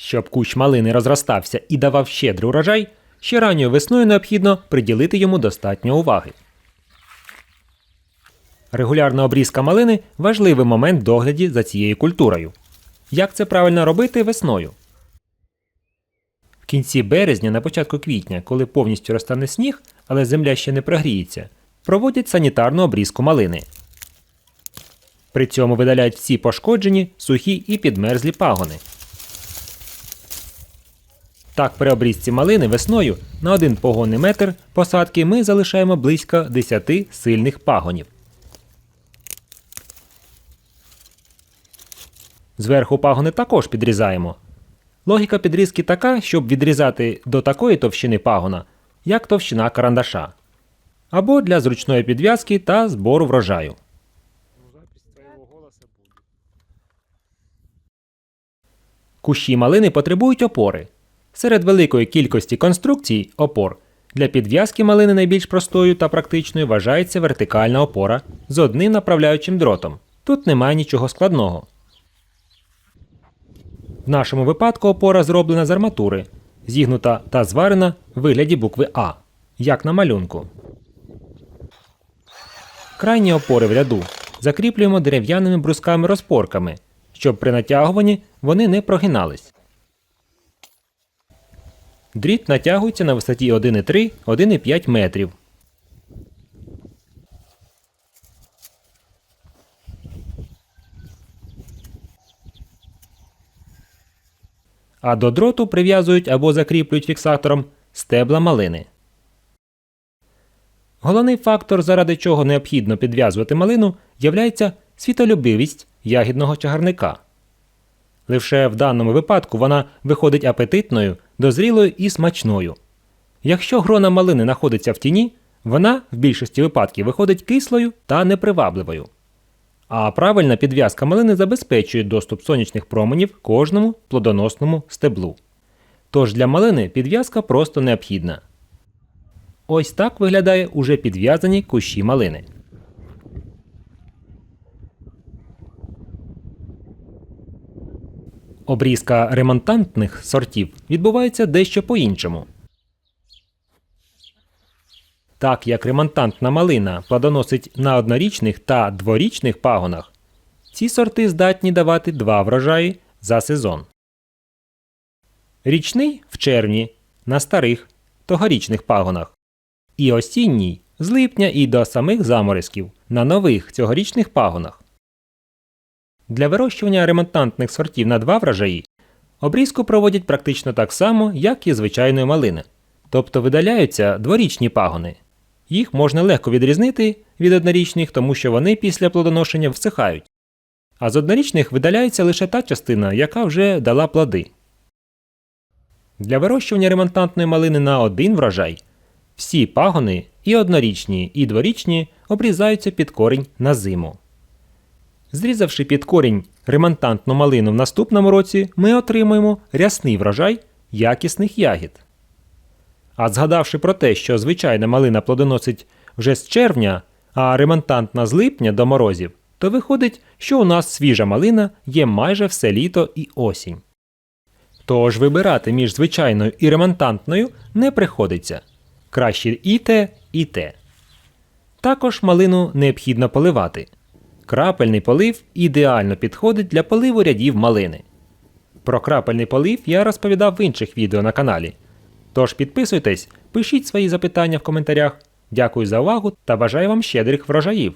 Щоб кущ малини розростався і давав щедрий урожай, ще ранньою весною необхідно приділити йому достатньо уваги. Регулярна обрізка малини важливий момент догляді за цією культурою. Як це правильно робити весною? В кінці березня, на початку квітня, коли повністю розтане сніг, але земля ще не прогріється, проводять санітарну обрізку малини. При цьому видаляють всі пошкоджені, сухі і підмерзлі пагони. Так, при обрізці малини весною на один погонний метр посадки ми залишаємо близько 10 сильних пагонів. Зверху пагони також підрізаємо. Логіка підрізки така, щоб відрізати до такої товщини пагона, як товщина карандаша, або для зручної підв'язки та збору врожаю. Кущі малини потребують опори. Серед великої кількості конструкцій опор для підв'язки малини найбільш простою та практичною вважається вертикальна опора з одним направляючим дротом. Тут немає нічого складного. В нашому випадку опора зроблена з арматури, зігнута та зварена в вигляді букви А, як на малюнку. Крайні опори в ряду закріплюємо дерев'яними брусками-розпорками, щоб при натягуванні вони не прогинались. Дріт натягується на висоті 1,3-1,5 метрів. А до дроту прив'язують або закріплюють фіксатором стебла малини. Головний фактор, заради чого необхідно підв'язувати малину, являється світолюбивість ягідного чагарника. Лише в даному випадку вона виходить апетитною, дозрілою і смачною. Якщо грона малини знаходиться в тіні, вона в більшості випадків виходить кислою та непривабливою. А правильна підв'язка малини забезпечує доступ сонячних променів кожному плодоносному стеблу. Тож для малини підв'язка просто необхідна. Ось так виглядає уже підв'язані кущі малини. Обрізка ремонтантних сортів відбувається дещо по-іншому. Так як ремонтантна малина плодоносить на однорічних та дворічних пагонах, ці сорти здатні давати два врожаї за сезон. Річний в червні на старих тогорічних пагонах, і осінній з липня і до самих заморозків на нових цьогорічних пагонах. Для вирощування ремонтантних сортів на два врожаї обрізку проводять практично так само, як і звичайної малини. Тобто видаляються дворічні пагони. Їх можна легко відрізнити від однорічних, тому що вони після плодоношення всихають. А з однорічних видаляється лише та частина, яка вже дала плоди. Для вирощування ремонтантної малини на один врожай всі пагони і однорічні, і дворічні обрізаються під корінь на зиму. Зрізавши під корінь ремонтантну малину в наступному році, ми отримуємо рясний врожай якісних ягід. А згадавши про те, що звичайна малина плодоносить вже з червня, а ремонтантна з липня до морозів, то виходить, що у нас свіжа малина є майже все літо і осінь. Тож вибирати між звичайною і ремонтантною не приходиться. Краще і те, і те. Також малину необхідно поливати. Крапельний полив ідеально підходить для поливу рядів малини. Про крапельний полив я розповідав в інших відео на каналі. Тож підписуйтесь, пишіть свої запитання в коментарях. Дякую за увагу та бажаю вам щедрих врожаїв!